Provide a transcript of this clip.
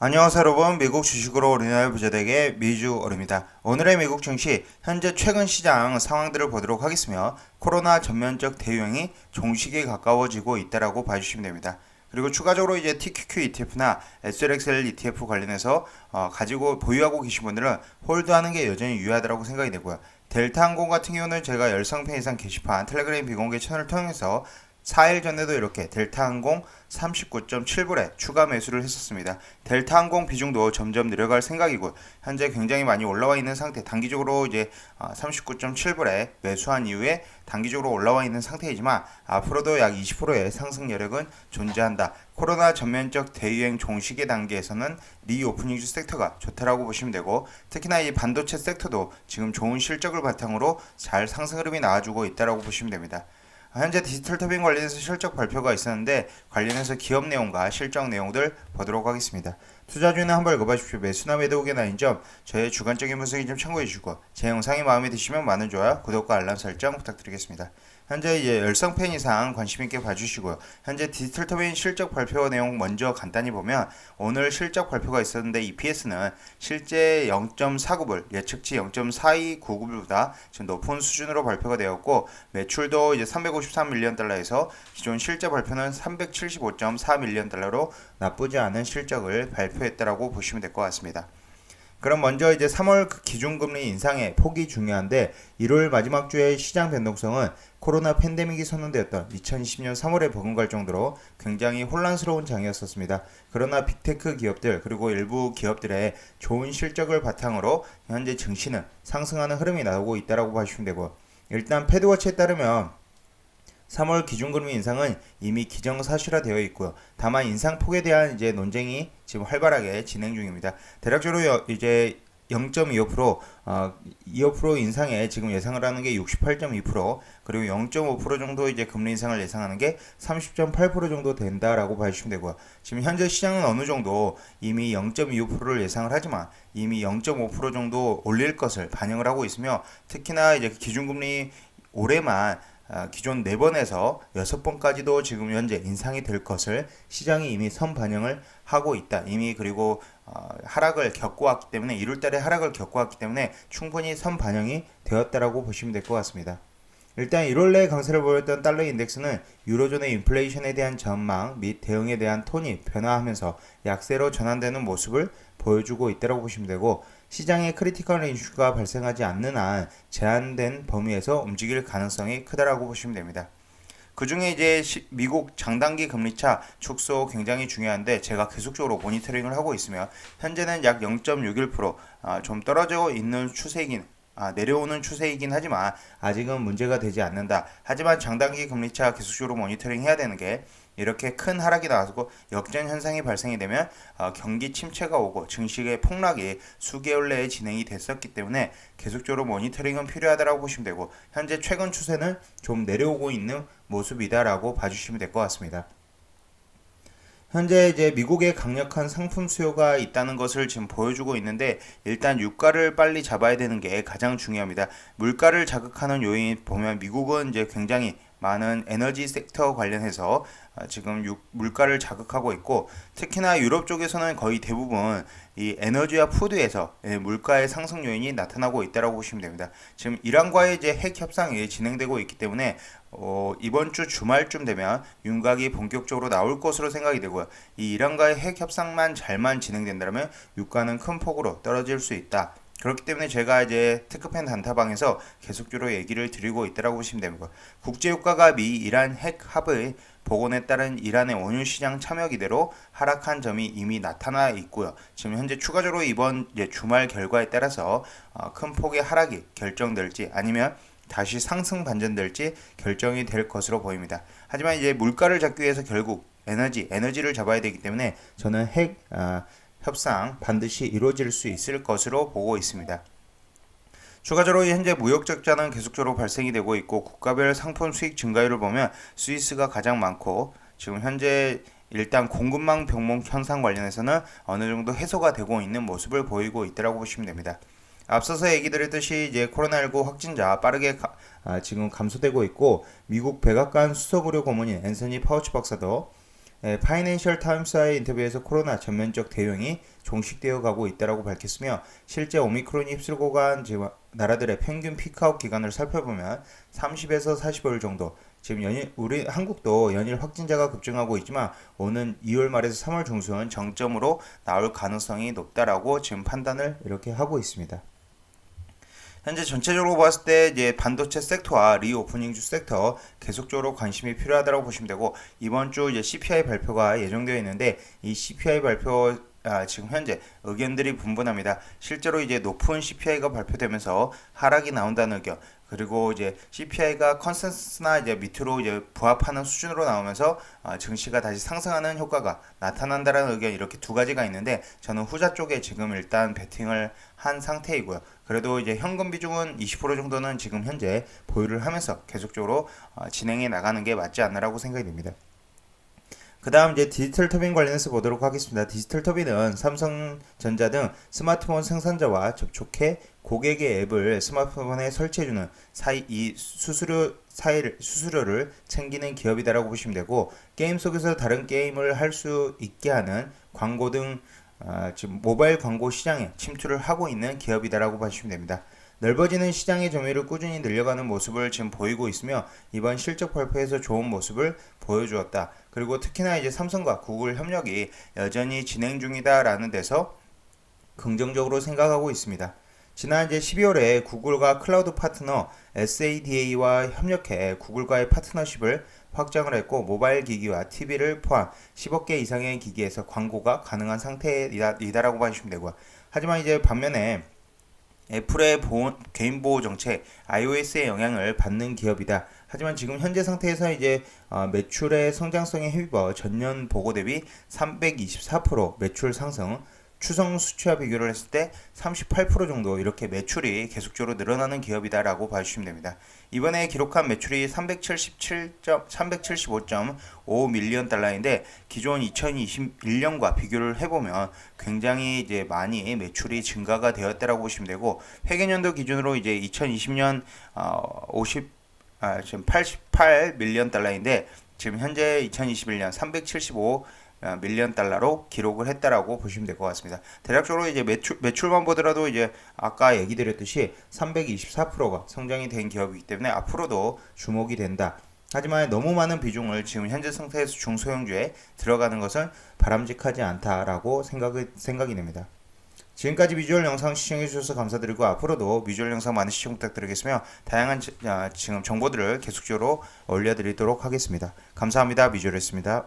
안녕하세요 여러분 미국 주식으로 우리나라 부자되게 미주얼입니다. 오늘의 미국 증시 현재 최근 시장 상황들을 보도록 하겠으며 코로나 전면적 대유행이 종식에 가까워지고 있다라고 봐주시면 됩니다. 그리고 추가적으로 이제 TQQ ETF나 SLXL ETF 관련해서 어, 가지고 보유하고 계신 분들은 홀드하는 게 여전히 유효하다고 생각이 되고요. 델타 항공 같은 경우는 제가 열상편 이상 게시판 텔레그램 비공개 채널을 통해서 4일 전에도 이렇게 델타항공 39.7불에 추가 매수를 했었습니다. 델타항공 비중도 점점 늘어갈 생각이고 현재 굉장히 많이 올라와 있는 상태. 단기적으로 이제 39.7불에 매수한 이후에 단기적으로 올라와 있는 상태이지만 앞으로도 약 20%의 상승 여력은 존재한다. 코로나 전면적 대유행 종식의 단계에서는 리오프닝 주 섹터가 좋다라고 보시면 되고 특히나 이 반도체 섹터도 지금 좋은 실적을 바탕으로 잘 상승 흐름이 나와주고 있다라고 보시면 됩니다. 현재 디지털 토빙 관련해서 실적 발표가 있었는데 관련해서 기업 내용과 실적 내용들 보도록 하겠습니다. 투자주는 한번 읽어봐주십시오. 매수나 매도 의견 아닌 점 저의 주관적인 분석이 좀 참고해 주시고 제 영상이 마음에 드시면 많은 좋아요, 구독과 알람 설정 부탁드리겠습니다. 현재 이제 열성 팬 이상 관심 있게 봐주시고요. 현재 디지털 토빙 실적 발표 내용 먼저 간단히 보면 오늘 실적 발표가 있었는데 EPS는 실제 0.49불 예측치 0.4299불보다 지금 높은 수준으로 발표가 되었고 매출도 이제 353밀리언 달러에서 기존 실제 발표는 375.4밀리언 달러로 나쁘지 않은 실적을 발표했다라고 보시면 될 것 같습니다. 그럼 먼저 이제 3월 그 기준금리 인상의 폭이 중요한데 1월 마지막 주의 시장 변동성은 코로나 팬데믹이 선언되었던 2020년 3월에 버금갈 정도로 굉장히 혼란스러운 장이었었습니다. 그러나 빅테크 기업들 그리고 일부 기업들의 좋은 실적을 바탕으로 현재 증시는 상승하는 흐름이 나오고 있다라고 봐주시면 되고 일단 패드워치에 따르면 3월 기준금리 인상은 이미 기정사실화되어 있고요. 다만 인상폭에 대한 이제 논쟁이 지금 활발하게 진행 중입니다. 대략적으로 여- 이제 0.25% 어, 25% 인상에 지금 예상을 하는 게 68.2% 그리고 0.5% 정도 이제 금리 인상을 예상하는 게 30.8% 정도 된다라고 봐주시면 되고요. 지금 현재 시장은 어느 정도 이미 0.25%를 예상을 하지만 이미 0.5% 정도 올릴 것을 반영을 하고 있으며 특히나 이제 기준금리 올해만 아, 기존 4번에서 6번까지도 지금 현재 인상이 될 것을 시장이 이미 선 반영을 하고 있다. 이미 그리고 어, 하락을 겪고 왔기 때문에 1월달에 하락을 겪고 왔기 때문에 충분히 선 반영이 되었다라고 보시면 될 것 같습니다. 일단 1월 내 강세를 보였던 달러 인덱스는 유로존의 인플레이션에 대한 전망 및 대응에 대한 톤이 변화하면서 약세로 전환되는 모습을 보여주고 있다고 보시면 되고 시장에 크리티컬 이슈가 발생하지 않는 한 제한된 범위에서 움직일 가능성이 크다라고 보시면 됩니다. 그 중에 이제 시- 미국 장단기 금리차 축소 굉장히 중요한데 제가 계속적으로 모니터링을 하고 있으며 현재는 약 0.61%, 아, 좀 떨어져 있는 추세이긴 아, 내려오는 추세이긴 하지만 아직은 문제가 되지 않는다. 하지만 장단기 금리차 계속적으로 모니터링 해야 되는 게 이렇게 큰 하락이 나와서 역전 현상이 발생이 되면 어, 경기 침체가 오고 증시의 폭락이 수개월 내에 진행이 됐었기 때문에 계속적으로 모니터링은 필요하다고 보시면 되고 현재 최근 추세는 좀 내려오고 있는 모습이다라고 봐주시면 될 것 같습니다. 현재 이제 미국의 강력한 상품 수요가 있다는 것을 지금 보여주고 있는데 일단 유가를 빨리 잡아야 되는 게 가장 중요합니다. 물가를 자극하는 요인 보면 미국은 이제 굉장히 많은 에너지 섹터 관련해서 아, 지금 유- 물가를 자극하고 있고 특히나 유럽 쪽에서는 거의 대부분 이 에너지와 푸드에서 예, 물가의 상승 요인이 나타나고 있다고 보시면 됩니다. 지금 이란과의 이제 핵 협상이 진행되고 있기 때문에 어, 이번 주 주말쯤 되면 윤곽이 본격적으로 나올 것으로 생각이 되고요. 이 이란과의 핵 협상만 잘만 진행된다면 유가는 큰 폭으로 떨어질 수 있다. 그렇기 때문에 제가 이제 테크팬 단타방에서 계속적으로 얘기를 드리고 있다고 보시면 됩니다. 국제유가가 미 이란 핵 합의 복원에 따른 이란의 원유 시장 참여 기대로 하락한 점이 이미 나타나 있고요. 지금 현재 추가적으로 이번 주말 결과에 따라서 어, 큰 폭의 하락이 결정될지 아니면 다시 상승 반전될지 결정이 될 것으로 보입니다. 하지만 이제 물가를 잡기 위해서 결국 에너지, 에너지를 잡아야 되기 때문에 저는 핵 아, 협상 반드시 이루어질 수 있을 것으로 보고 있습니다. 추가적으로 현재 무역 적자는 계속적으로 발생이 되고 있고 국가별 상품 수익 증가율을 보면 스위스가 가장 많고 지금 현재 일단 공급망 병목 현상 관련해서는 어느 정도 해소가 되고 있는 모습을 보이고 있다고 보시면 됩니다. 앞서서 얘기 드렸듯이 이제 코로나19 확진자 빠르게 가- 아, 지금 감소되고 있고 미국 백악관 수석의료 고문인 앤서니 파우치 박사도 에, 파이낸셜 타임스와의 인터뷰에서 코로나 전면적 대응이 종식되어 가고 있다고 밝혔으며 실제 오미크론이 휩쓸고 간 나라들의 평균 피크아웃 기간을 살펴보면 30에서 45일 정도 지금 연일 우리 한국도 연일 확진자가 급증하고 있지만 오는 2월 말에서 3월 중순 정점으로 나올 가능성이 높다라고 지금 판단을 이렇게 하고 있습니다. 현재 전체적으로 봤을 때 이제 반도체 섹터와 리오프닝 주 섹터 계속적으로 관심이 필요하다고 보시면 되고 이번 주 이제 CPI 발표가 예정되어 있는데 이 CPI 발표 아, 지금 현재 의견들이 분분합니다. 실제로 이제 높은 CPI가 발표되면서 하락이 나온다는 의견, 그리고 이제 CPI가 컨센서스나 이제 밑으로 이제 부합하는 수준으로 나오면서 아, 증시가 다시 상승하는 효과가 나타난다라는 의견 이렇게 두 가지가 있는데 저는 후자 쪽에 지금 일단 베팅을 한 상태이고요. 그래도 이제 현금 비중은 20% 정도는 지금 현재 보유를 하면서 계속적으로 어, 진행해 나가는 게 맞지 않나라고 생각이 됩니다. 그 다음 이제 디지털 터빈 관련해서 보도록 하겠습니다. 디지털 터빈은 삼성전자 등 스마트폰 생산자와 접촉해 고객의 앱을 스마트폰에 설치해주는 사이 이 수수료 사이를 수수료를 챙기는 기업이다라고 보시면 되고 게임 속에서 다른 게임을 할 수 있게 하는 광고 등 아, 지금 모바일 광고 시장에 침투를 하고 있는 기업이다라고 보시면 됩니다. 넓어지는 시장의 점유율을 꾸준히 늘려가는 모습을 지금 보이고 있으며 이번 실적 발표에서 좋은 모습을 보여주었다. 그리고 특히나 이제 삼성과 구글 협력이 여전히 진행 중이다라는 데서 긍정적으로 생각하고 있습니다. 지난 이제 12월에 구글과 클라우드 파트너 SADA와 협력해 구글과의 파트너십을 확장을 했고 모바일 기기와 TV를 포함 10억 개 이상의 기기에서 광고가 가능한 상태이다라고 봐주시면 되고요. 하지만 이제 반면에 애플의 보호, 개인 보호 정책 iOS의 영향을 받는 기업이다. 하지만 지금 현재 상태에서 이제 어, 매출의 성장성에 힘입어 전년 보고 대비 324% 매출 상승, 추성 수치와 비교를 했을 때 38% 정도 이렇게 매출이 계속적으로 늘어나는 기업이다라고 봐주시면 됩니다. 이번에 기록한 매출이 377점, 375.5 밀리언 달러인데 기존 2021년과 비교를 해보면 굉장히 이제 많이 매출이 증가가 되었다라고 보시면 되고 회계년도 기준으로 이제 2020년 어, 50 아, 지금 88 밀리언 달러인데 지금 현재 2021년 375 어, 밀리언 달러로 기록을 했다라고 보시면 될 것 같습니다. 대략적으로 이제 매출 매출만 보더라도 이제 아까 얘기 드렸듯이 324%가 성장이 된 기업이기 때문에 앞으로도 주목이 된다. 하지만 너무 많은 비중을 지금 현재 상태에서 중소형주에 들어가는 것은 바람직하지 않다라고 생각이 생각이 됩니다. 지금까지 비주얼 영상 시청해 주셔서 감사드리고 앞으로도 비주얼 영상 많은 시청 부탁드리겠으며 다양한 지, 아, 지금 정보들을 계속적으로 올려드리도록 하겠습니다. 감사합니다. 비주얼이었습니다.